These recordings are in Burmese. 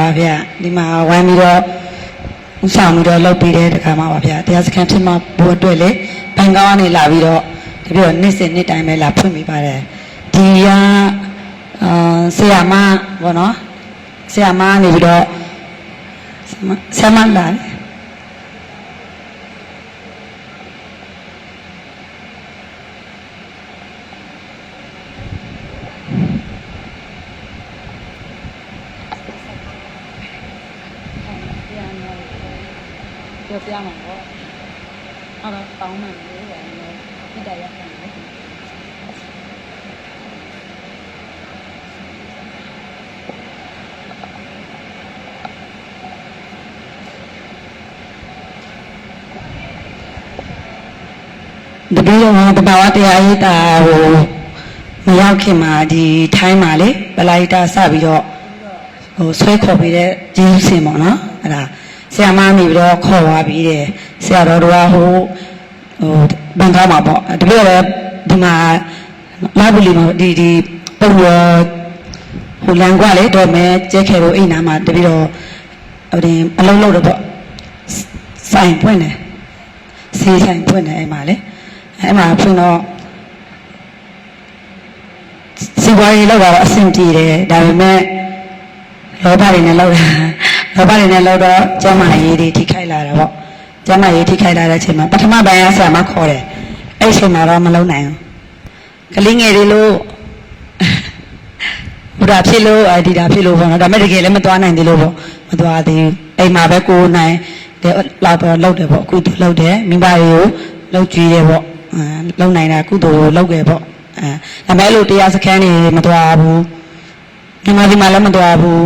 ပါဗျဒီမှာဝိုင်းပြီးတော့ဥဆောင်ပြီးတော့လုပ်ပြီးတဲ့တခါမှပါဗျတရားစခန်းဖြစ်မှာဘို့အတွက်လေဘန်ကောင်းကနေလာပြီးတော့တပြည့်တော့နေ့စဉ်နေ့တိုင်းပဲလာဖွင့်ပေးပါတယ်ဒီကအာဆရာမဘောနော်ဆရာမနေပြီးတော့ဆရာမလာတယ် ပြောပြမှာပေါ့အဲ့တော့တောင်းမှန်လို့ရတယ်ဒီတရားခံတယ်တပည့်တော်ကတဘာဝတရားရေးတာဟိုမရောက်ခင်မှာဒီထိုင်းမှာလေပလိုက်တာစပြီးတော့ဟိုဆွဲခေါ်ပြီးတဲ့ဂျင်းစင်ပေါ့နော်အဲ့ဒါ ဆရာမနေပြီးတော့ခေါ်သွားပြီးတယ်ဆရာတော်တို့ကဟိုဟိုဘန်ကောက်မှာပေါ့တပည့်တော်လည်းဒီမှာလာဘူးလီမှာဒီဒီပုံရဟိုလန်ကွာလေတော့မဲကျဲခဲလို့အိမ်နာမှာတပည့်တော်ဟိုဒီအလုံးလုံးတော့ပေါ့ဆိုင်ပွင့်တယ်ဆေးဆိုင်ဖွင့်တယ်အဲ့မှာလေအဲ့မှာဖွင့်တော့စီပွားရေးလောက်တော့အဆင်ပြေတယ်ဒါပေမဲ့လောဘတွေနဲ့လောက်တာ လောဘတွေနဲ့လောက်တော့ကျမ်းမာရေးတွေထိခိုက်လာတာပေါ့ကျမ်းမာရေးထိခိုက်လာတဲ့အချိန်မှာပထမပိုင်းကဆရာမခေါ်တယ်အဲ့အချိန်မှာတော့မလုံးနိုင်ဘူးကလေးငယ်တွေလို့ဘုရားဖြစ်လို့အဒီတာဖြစ်လို့ပေါ့နော်ဒါပေမဲ့တကယ်လည်းမသွားနိုင်သေးလို့ပေါ့မသွားသေးဘူးအိမ်မှာပဲကိုယ်နိုင်တဲ့လောက်တော့လောက်တယ်ပေါ့ကုသိုလ်လောက်တယ်မိဘတွေကိုလောက်ကြွေးတယ်ပေါ့အဲလောက်နိုင်တာကုသိုလ်ကိုလောက်တယ်ပေါ့အဲဒါပေမဲ့အဲ့လိုတရားစခန်းတွေမသွားဘူးဒီမှာဒီမှာလည်းမသွားဘူး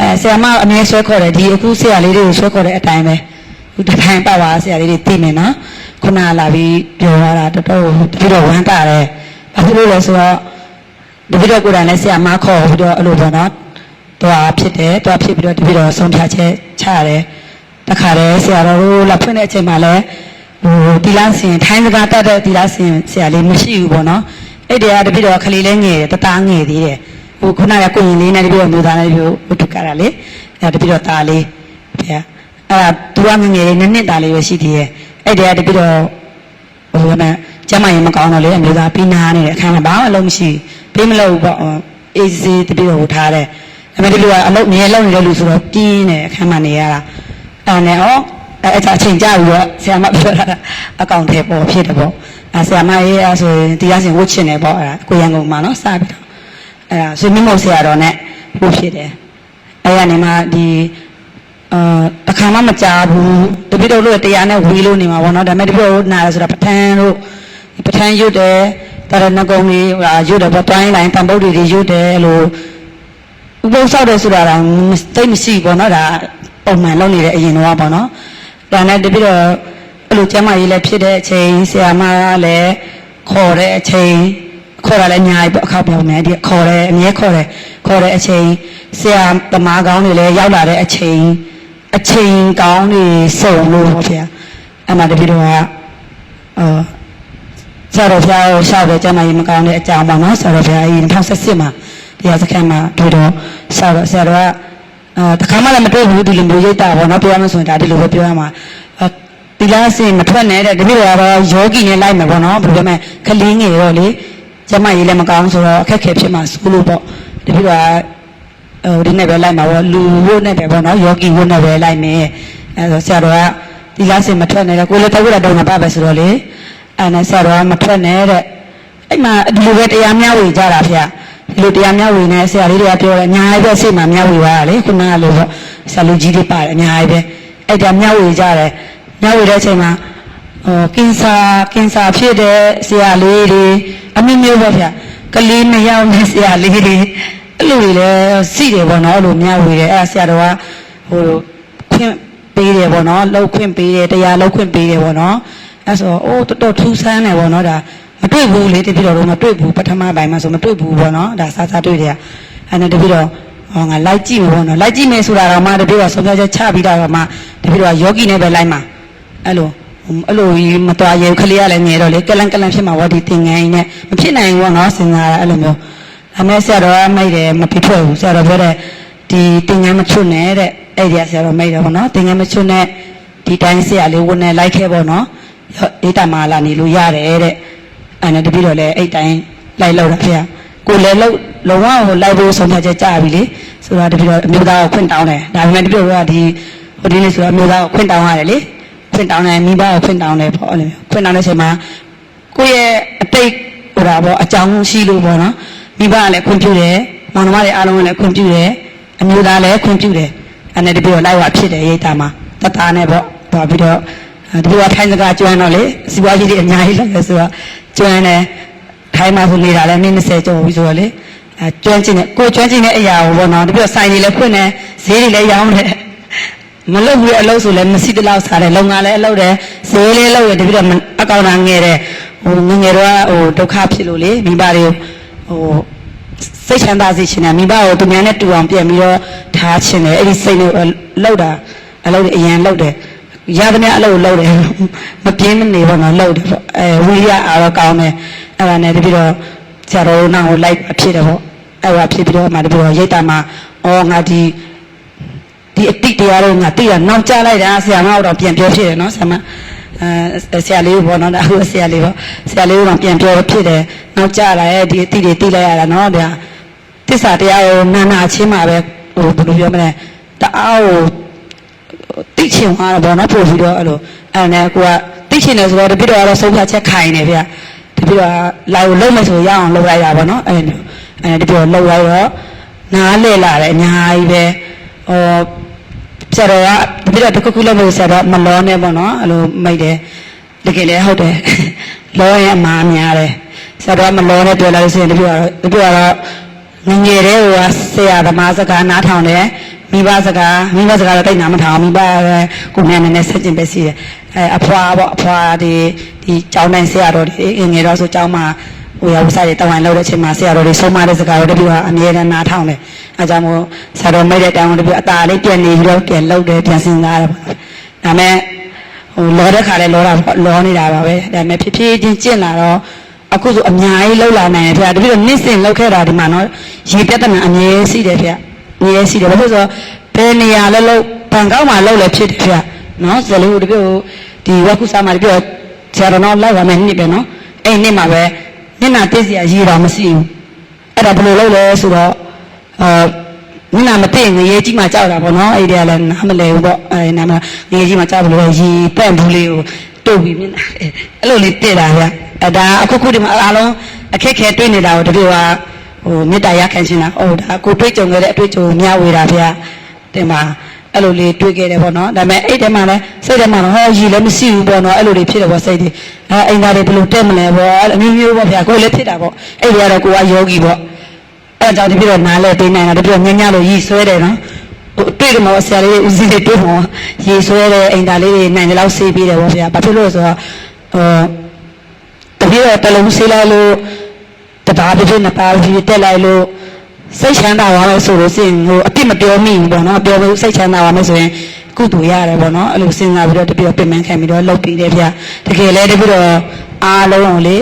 အဲဆရာမအမြဲဆွဲခေါ်တယ်ဒီအခုဆရာလေးတွေကိုဆွဲခေါ်တဲ့အတိုင်းပဲခုတစ်တိုင်းပတ်သွားဆရာလေးတွေသိနေနော်ခုနလာပြီးပြောရတာတော်တော်တပြည့်တော့ဝမ်းတာတယ်ဘာဖြစ်လို့လဲဆိုတော့တပည့်တော်ကိုယ်တိုင်လည်းဆရာမခေါ်ပြီးတော့အဲ့လိုပေါ့နော်တွာဖြစ်တယ်တွာဖြစ်ပြီးတော့တပည့်တော်ဆုံးဖြတ်ချက်ချရတယ်တခါတည်းဆရာတော်တို့လက်ဖွင့်တဲ့အချိန်မှာလည်းဟိုတီလာစင်ထိုင်းစကားတတ်တဲ့တီလာစင်ဆရာလေးမရှိဘူးပေါ့နော်အဲ့တည်းကတပည့်တော်ခလေးလေးငယ်တယ်တသားငယ်သေးတယ် ဟိုခုနကကိုရင်လေးနဲ့တပည့်တော်မျိုးသားလေးမျိုးဟိုထုတ်ကြတာလေအဲ့တပည့်တော်သားလေးဗျာအဲ့ဒါသူကငငယ်လေးနှစ်နှစ်သားလေးပဲရှိသေးတယ်အဲ့တည်းကတပည့်တော်ဟိုကနဲ့ကျမရင်မကောင်းတော့လေအမျိုးသားပြီးနာနေတဲ့အခန်းမှာဘာမှအလုံးမရှိပြီးမလို့ဘူးပေါ့အေးစေးတပြည့်ဟိုထားတယ်ဒါပေမဲ့ဒီလူကအလုံးငယ်လုံးနေတဲ့လူဆိုတော့ပြင်းနေအခန်းမှာနေရတာအဲ့နဲ့ဩအဲ့အချိန်ကြာပြီးတော့ဆရာမပြောတာအကောင့်ထဲပေါ်ဖြစ်တယ်ပေါ့အဲဆရာမရေးအဲဆိုရင်တရားစင်ဝတ်ချင်တယ်ပေါ့အဲ့ဒါကိုရန်ကုန်မှာနော်စပြီးတော့ အဲ့ဒါဆွေမင်းမောက်ဆရာတော်နဲ့ဝတ်ဖြစ်တယ်အဲ့ရနေမှာဒီအာအခါမှမကြဘူးတပိတော့လို့တရားနဲ့ဝီလို့နေမှာပေါ့နော်ဒါပေမဲ့တပိတော့နာရဆိုတာပဋ္ဌာန်းတို့ပဋ္ဌာန်းရွတ်တယ်တရဏဂုံကြီးဟိုရွတ်တယ်ပေါ့တိုင်းလိုင်းတန်ပုတ်တွေရွတ်တယ်လို့ဥပုသ်ဆောက်တယ်ဆိုတာတော့တိတ်မရှိဘူးပေါ့နော်ဒါပုံမှန်လုပ်နေတဲ့အရင်တော့ပေါ့နော်ဒါနဲ့တပိတော့အဲ့လိုကျမ်းမာရေးလည်းဖြစ်တဲ့အချိန်ဆရာမလည်းခေါ်တဲ့အချိန် ခေါ်တာလည်းအများကြီးပေါ့အခါပြောင်းနေဒီခေါ်တယ်အမြဲခေါ်တယ်ခေါ်တဲ့အချိန်ဆရာတမားကောင်းတွေလည်းရောက်လာတဲ့အချိန်အချိန်ကောင်းနေစုံလို့ပေါ့ဗျာအမှတပိတော့ကအာဆရာတော်ဘုရားကိုရှောက်တယ်ကျမ်းမာရေးမကောင်းတဲ့အကြောင်းပေါ့နော်ဆရာတော်ဘုရားကြီး2018မှာတရားစခန်းမှာတွေ့တော့ဆရာတော်ဆရာတော်ကအာတခါမှလည်းမတွေ့ဘူးဒီလိုမျိုးရိတ်တာပေါ့နော်ပြောရမှဆိုရင်ဒါဒီလိုပဲပြောရမှာအာဒီလားစင်မထွက်နဲ့တဲ့တပိတော့ကတော့ယောဂီနဲ့လိုက်မယ်ပေါ့နော်ဘယ်လိုလဲခလင်းငယ်တော့လေ ကျမ်းမာရေးလည်းမကောင်းဆိုတော့အခက်အခဲဖြစ်မှာစိုးလို့ပေါ့တပိတော့ကဟိုဒီနဲ့ပဲလိုက်မှာပေါ့လူဝတ်နဲ့ပဲပေါ့နော်ယောဂီဝတ်နဲ့ပဲလိုက်မယ်အဲဆိုဆရာတော်ကဒီလားစင်မထွက်နဲ့တဲ့ကိုလည်းတဝက်တော့မပါပဲဆိုတော့လေအဲနဲ့ဆရာတော်ကမထွက်နဲ့တဲ့အဲ့မှာဒီလိုပဲတရားမျှဝေကြတာဖေဒီလိုတရားမျှဝေနေဆရာလေးတွေကပြောတယ်အများကြီးပဲစိတ်မှာမျှဝေသွားတာလေခုနကလိုပေါ့ဆရာလူကြီးတွေပါတယ်အများကြီးပဲအဲ့ဒါမျှဝေကြတယ်မျှဝေတဲ့အချိန်မှာဟို ကင်ဆာကင်ဆာဖြစ်တဲ့ဆရာလေးတွေအမျိုးမျိုးပေါ့ဗျကလေးနှစ်ယောက်နဲ့ဆရာလေးတွေအဲ့လိုတွေလည်းစီတယ်ပေါ့နော်အဲ့လိုမျှဝေတယ်အဲ့ဒါဆရာတော်ကဟိုခွင့်ပေးတယ်ပေါ့နော်လှုပ်ခွင့်ပေးတယ်တရားလှုပ်ခွင့်ပေးတယ်ပေါ့နော်အဲ့ဆိုအိုးတော်တော်ထူးဆန်းတယ်ပေါ့နော်ဒါမတွေ့ဘူးလေတပည့်တော်တို့မတွေ့ဘူးပထမပိုင်းမှာဆိုမတွေ့ဘူးပေါ့နော်ဒါစားစားတွေ့တယ်အဲ့နဲ့တပည့်တော်ဟောငါလိုက်ကြည့်မယ်ပေါ့နော်လိုက်ကြည့်မယ်ဆိုတာတော့မှတပည့်တော်ဆုံးဖြတ်ချက်ချပြီးတော့မှတပည့်တော်ကယောဂီနဲ့ပဲလိုက်မှာအဲ့လို အဲ့လိုကြီးမတော်ရေခလေးရလည်းငယ်တော့လေကလန်ကလန်ဖြစ်မှာဝါဒီသင်ငန်းကြီးနဲ့မဖြစ်နိုင်ဘူးပေါ့နော်စဉ်းစားတာအဲ့လိုမျိုးအမေဆရာတော်ကမိတ်တယ်မဖြစ်ထွက်ဘူးဆရာတော်ပြောတယ်ဒဒီတင်ငန်းမချွတ်နဲ့တဲ့အဲ့ဒီကဆရာတော်မိတ်တယ်ပေါ့နော်တင်ငန်းမချွတ်နဲ့ဒီတိုင်းဆရာလေးဝင်နေလိုက်ခဲ့ပေါ့နော်အေးတမလာနေလို့ရတယ်တဲ့အဲ့နဲ့တပည့်တော်လည်းအဲ့တိုင်းလိုက်လောက်တာဖေကိုလည်းလောက်လုံးဝဟိုလိုက်ဖို့ဆုံးဖြတ်ချက်ကြပြီလေဆိုတော့တပည့်တော်အမျိုးသားကိုခွင့်တောင်းတယ်ဒါပေမဲ့တပည့်တော်ကဒီဟိုဒီနေ့ဆိုတော့အမျိုးသားကိုခွင့်တောင်းရတယ်လေခွ င့်တောင်းတယ်မိဘကိုခွင့်တောင်းတယ်ပေါ့အဲ့လိုခွင့်တောင်းတဲ့အချိန်မှာကိုယ့်ရဲ့အတိတ်ဟိုတာပေါ့အကြောင်းရှိလို့ပေါ့နော်မိဘကလည်းခွင့်ပြုတယ်မောင်နှမတွေအားလုံးကလည်းခွင့်ပြုတယ်အမျိုးသားလည်းခွင့်ပြုတယ်အဲ့နဲ့တပြီးတော့လိုက်ဝဖြစ်တယ်ရိတ်တာမှာတသားနဲ့ပေါ့သွားပြီးတော့တပြီးတော့ထိုင်းစကားကျွမ်းတော့လေစီပွားကြီးတွေအများကြီးလုပ်တယ်ဆိုတော့ကျွမ်းတယ်ထိုင်းမှာဆိုနေတာလည်းမိနစ်20ကျော်ပြီဆိုတော့လေအဲကျွမ်းကျင်တယ်ကိုကျွမ်းကျင်တဲ့အရာကိုပေါ့နော်တပြီးတော့ဆိုင်တွေလည်းဖွင့်တယ်ဈေးတွေလည်းရောင်းတယ် မလုပ်ဘူးအလုပ်ဆိုလည်းမရှိတလောက်စားတယ်လုံငါလည်းအလုပ်တယ်ဈေးလေးလုပ်ရတပြီးတော့အကောင့်တာငယ်တယ်ဟိုငငယ်တော့ဟိုဒုက္ခဖြစ်လို့လေမိဘတွေဟိုစိတ်ချမ်းသာစေချင်တယ်မိဘကိုသူများနဲ့တူအောင်ပြန်ပြီးတော့ထားချင်တယ်အဲ့ဒီစိတ်ကိုလောက်တာအလုပ်တွေအရင်လောက်တယ်ရသမျှအလုပ်ကိုလောက်တယ်မပြင်းမနေဘောနော်လောက်တယ်ပေါ့အဲဝိရိယအားတော့ကောင်းတယ်အဲ့ဒါနဲ့တပြီးတော့ဆရာတော်နောက်ကိုလိုက်ဖြစ်တယ်ပေါ့အဲ့ဒါဖြစ်ပြီးတော့မှတပြီးတော့ရိတ်တာမှာအော်ငါဒီ ဒီအတိတ်တရားတော့ငါသိတာနောက်ကျလိုက်တာဆရာမတော့ပြန်ပြောဖြစ်တယ်နော်ဆရာမအဲဆရာလေးဘောနော်ဒါအခုဆရာလေးပေါ့ဆရာလေးကတော့ပြန်ပြောဖြစ်တယ်နောက်ကျလာရဲ့ဒီအတိတ်တွေသိလိုက်ရတာနော်ဗျာတစ္ဆာတရားကိုနာနာချင်းမှာပဲဟိုဘယ်လိုပြောမလဲတအားကိုတိချင်သွားတော့ဗောနော်ပို့ပြီးတော့အဲ့လိုအဲ့နဲ့ကိုကတိချင်တယ်ဆိုတော့တပိတော့ကတော့ဆုံးဖြတ်ချက်ခိုင်နေဗျတပိတော့လာကိုလုံးမယ်ဆိုရအောင်လုပ်လိုက်တာဗောနော်အဲ့လိုအဲ့တပိတော့လုပ်လိုက်တော့နားလဲလာတယ်အများကြီးပဲဟို ဆရာတော်ကတပိတော့တစ်ခုခုလုပ်လို့ဆရာတော်မလောနဲ့ဗောနော်အဲ့လိုမိတ်တယ်တကယ်လည်းဟုတ်တယ်လောရင်အမှားများတယ်ဆရာတော်ကမလောနဲ့တွေ့လာလို့ဆိုရင်တပိတော့တပိတော့ငငယ်တဲ့ဟိုကဆရာသမားစကားနားထောင်တယ်မိဘစကားမိဘစကားတော့တိတ်နားမထောင်မိဘလည်းကိုမြန်နေနဲ့ဆက်ကျင်ပဲရှိတယ်အဲအဖွာပေါ့အဖွာဒီဒီကျောင်းတိုင်းဆရာတော်တွေငငယ်တော့ဆိုကျောင်းမှာ ဟိုရဝစားတွေတောင်းဝင်လို့တဲ့အချိန်မှာဆရာတော်တွေဆုံးမတဲ့စကားတော့တပြူကအမြဲတမ်းနားထောင်တယ်အဲကြောင့်မို့ဆရာတော်မိတ်တဲ့တောင်းတပြူအตาလေးပြန်နေပြီးတော့ပြန်လှုပ်တယ်ပြန်စဉ်းစားတယ်ပေါ့ဒါမဲ့ဟိုလောတဲ့ခါလဲလောတာပေါ့လောနေတာပါပဲဒါမဲ့ဖြည်းဖြည်းချင်းကျင့်လာတော့အခုဆိုအများကြီးလောက်လာနိုင်တယ်ဖေ။တပည့်တော့နေ့စဉ်လောက်ခဲ့တာဒီမှာနော်ရေပြဿနာအမြဲရှိတယ်ဖေ။အမြဲရှိတယ်ဘာလို့လဲဆိုတော့ဘယ်နေရာလဲလောက်ဘန်ကောက်မှာလောက်လဲဖြစ်တယ်ဖေ။နော်ဇလေးကိုတပည့်ကိုဒီဝက်ခုစားမှာတပည့်တော့ဆရာတော်တော့လောက်ရမယ်နှစ်ပဲနော်။အဲ့နှစ်မှာပဲ မျက်နှာတက်စရာရေတာမရှိဘူး။အဲ့ဒါဘယ်လိုလုပ်လဲဆိုတော့အာမျက်နှာမတက်ငရေကြီးမှကြောက်တာပေါ့နော်။အဲ့ဒီကလည်းနားမလဲဘူးပေါ့။အဲ့နားမငရေကြီးမှကြောက်ဘလို့ရေပန့်ဘူးလေးကိုတုတ်ပြီးမျက်နှာအဲ့လိုလေးတက်တာဗျ။အဲဒါအခုခုဒီမှာအားလုံးအခက်ခဲတွေ့နေတာကိုတပည့်ကဟိုမေတ္တာရခံချင်တာဟုတ်ဒါကိုတွေ့ကြုံခဲ့တဲ့အတွေ့အကြုံမျှဝေတာဗျာတင်ပါ အဲ့လိုလေးတွေ့ခဲ့တယ်ပေါ့နော်ဒါပေမဲ့အဲ့တဲမှာလဲစိတ်ထဲမှာတော့ဟောရည်လည်းမရှိဘူးပေါ့နော်အဲ့လိုတွေဖြစ်တယ်ပေါ့စိတ်တွေအဲအိမ်သားတွေဘယ်လိုတက်မလဲပေါ့အမျိုးမျိုးပေါ့ဗျာကိုယ်လည်းဖြစ်တာပေါ့အဲ့ဒီကတော့ကိုကယောဂီပေါ့အဲ့ဒါကြောင့်တပည့်တော့နားလဲပေးနိုင်တာတပည့်ညညလို့ရည်ဆွဲတယ်နော်ဟိုတွေ့တယ်မှာဆရာလေးဦးစီးလေးတွေ့မှာရည်ဆွဲတယ်အိမ်သားလေးတွေနိုင်တယ်လို့ဆေးပေးတယ်ပေါ့ဗျာဘာဖြစ်လို့လဲဆိုတော့ဟိုတပြည့်တလုံးဆေးလိုက်လို့တရားပြည့်နှစ်ပါးပြည့်တက်လိုက်လို့ စိတ်ချမ်းသာသွားလို့ဆိုလို့ရှိရင်ဟိုအပြစ်မပြောမိဘူးပေါ့နော်ပြောလို့စိတ်ချမ်းသာသွားမယ်ဆိုရင်ကုသိုလ်ရတယ်ပေါ့နော်အဲ့လိုစဉ်းစားပြီးတော့တပြည့်ပြင်မှန်းခံပြီးတော့လုပ်ပြီးတယ်ဗျတကယ်လဲတပြည့်တော့အားလုံးကိုလေ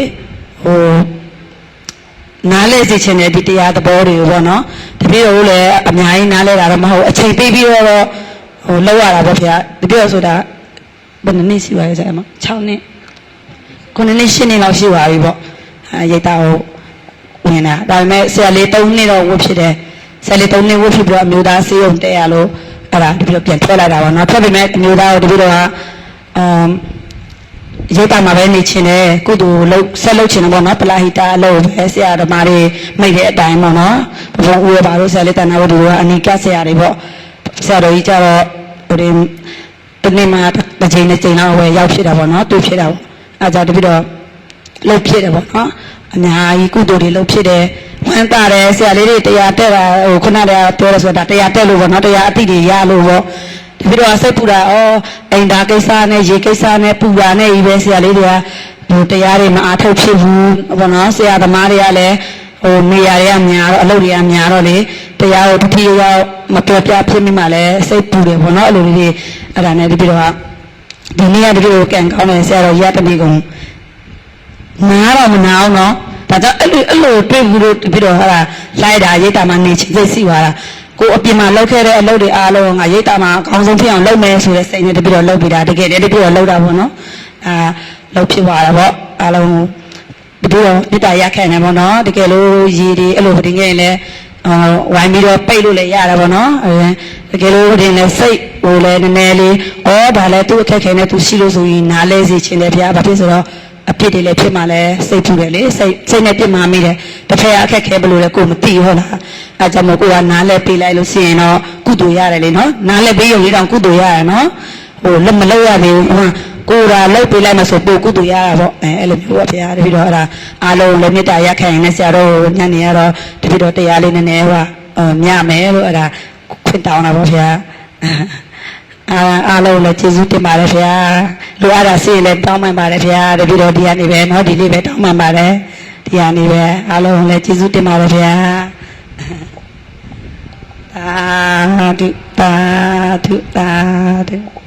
ဟိုနားလဲစေချင်တဲ့ဒီတရားသဘောတွေကိုပေါ့နော်တပြည့်တော့လည်းအများကြီးနားလဲတာတော့မဟုတ်အချိန်ပေးပြီးတော့ဟိုလောက်ရတာပေါ့ဗျာတပြည့်တော့ဆိုတာဘယ်နှစ်နှစ်ရှိပါလဲဆရာမ6နှစ်ခုနှစ်နှစ်ရှစ်နှစ်လောက်ရှိပါပြီပေါ့အဲရိတ်တာကို ဝင်တာဒါပေမဲ့ဆရာလေး၃နှစ်တော့ဝတ်ဖြစ်တယ်ဆရာလေး၃နှစ်ဝတ်ဖြစ်ပြီးတော့အမျိုးသားစေးုံတက်ရလို့အဲ့ဒါတပြည့်တော့ပြန်ထွက်လာတာပါနော်ထွက်ပေမဲ့အမျိုးသားကိုတပြည့်တော့ကအမ်ရိတ်တာမှာပဲနေချင်တယ်ကုသိုလ်လုပ်ဆက်လုပ်ချင်တယ်ပေါ့နော်ပလာဟိတာအလုပ်ပဲဆရာဓမ္မတွေမိတ်တဲ့အတိုင်းပေါ့နော်ဘုံဦးရပါလို့ဆရာလေးတန်နာဝတ္ထုကအနိကဆရာတွေပေါ့ဆရာတော်ကြီးကြတော့ဟိုဒီတနေ့မှတစ်ချိန်တစ်ချိန်လောက်ပဲရောက်ဖြစ်တာပေါ့နော်တွေ့ဖြစ်တာပေါ့အဲကြောင့်တပိတော့ လှုပ်ဖြစ်တယ်ပေါ့နော်အများကြီးကုသိုလ်တွေလှုပ်ဖြစ်တယ်ဝမ်းသာတယ်ဆရာလေးတွေတရားတက်တာဟိုခုနကပြောရဆိုတာတရားတက်လို့ပေါ့နော်တရားအတိတွေရလို့ပေါ့တပိတော့စိတ်ပူတာဩအိမ်သားကိစ္စနဲ့ရေကိစ္စနဲ့ပူတာနဲ့ကြီးပဲဆရာလေးတွေကဟိုတရားတွေမအားထုတ်ဖြစ်ဘူးပေါ့နော်ဆရာသမားတွေကလည်းဟိုနေရာတွေကများတော့အလုပ်တွေကများတော့လေတရားကိုတစ်ထီရောက်မတော်ပြဖြစ်မိမှလည်းစိတ်ပူတယ်ပေါ့နော်အဲ့လိုလေးတွေအဲ့ဒါနဲ့တပိတော့ဒီနေ့ကတကယ်ကိုကံကောင်းတယ်ဆရာတော်ရတတိကုံနား တော့မနာအောင်နော်ဒါကြောင့်အဲ့လိုအဲ့လိုတွေ့ဘူးလို့ပြီးတော့ဟာလိုက်တာရိတ်တာမှနေချင်စိတ်စီပါတာကိုအပြင်မှာလောက်ခဲ့တဲ့အလုပ်တွေအားလုံးငါရိတ်တာမှာအကောင်းဆုံးဖြစ်အောင်လုပ်မယ်ဆိုတဲ့စိတ်နဲ့တပြည့်တော့လုပ်ပြီးတာတကယ်တည်းတပြည့်တော့လုပ်တာပေါ့နော်အာလုပ်ဖြစ်သွားတာပေါ့အားလုံးတပြည့်တော့မေတ္တာရခဲ့နေပေါ့နော်တကယ်လို့ရည်ဒီအဲ့လိုတင်ခဲ့ရင်လည်းအာဝိုင်းပြီးတော့ပိတ်လို့လည်းရတာပေါ့နော်အဲတကယ်လို့တင်လည်းစိတ်ဟိုလည်းနည်းနည်းလေးဩဒါလည်းသူ့အခက်ခဲနဲ့သူရှိလို့ဆိုရင်နားလဲစီခြင်းတယ်ဗျာဘာဖြစ်ဆိုတော့ အပြစ်တွေလည်းဖြစ်မှလည်းစိတ်ထူတယ်လေစိတ်စိတ်နဲ့ပြစ်မှမိတယ်တစ်ဖက်အခက်ခဲဘလို့လဲကိုမသိဟုတ်လားအဲကြောင့်မို့ကိုကနားလဲပေးလိုက်လို့ရှိရင်တော့ကုသိုလ်ရတယ်လေနော်နားလဲပေးရုံလေးတောင်ကုသိုလ်ရတယ်နော်ဟိုလက်မလောက်ရသေးဘူးဟိုကိုရာလောက်ပေးလိုက်မှဆိုပို့ကုသိုလ်ရတာပေါ့အဲအဲ့လိုမျိုးပါဗျာတပိတော့အဲ့ဒါအားလုံးလည်းမေတ္တာရက်ခံရင်လည်းဆရာတော်ညနေရတော့တပိတော့တရားလေးနည်းနည်းဟိုမြမယ်လို့အဲ့ဒါခွင့်တောင်းတာပေါ့ဗျာ အာအားလုံးလည်းကျေးဇူးတင်ပါတယ်ဗျာလိုအပ်တာစီလည်းတောင်းပန်ပါတယ်ဗျာတပည့်တော်ဒီကနေပဲเนาะဒီလေးပဲတောင်းပန်ပါတယ်ဒီကနေပဲအားလုံးလည်းကျေးဇူးတင်ပါတယ်ဗျာသာဓုသာဓုသာဓု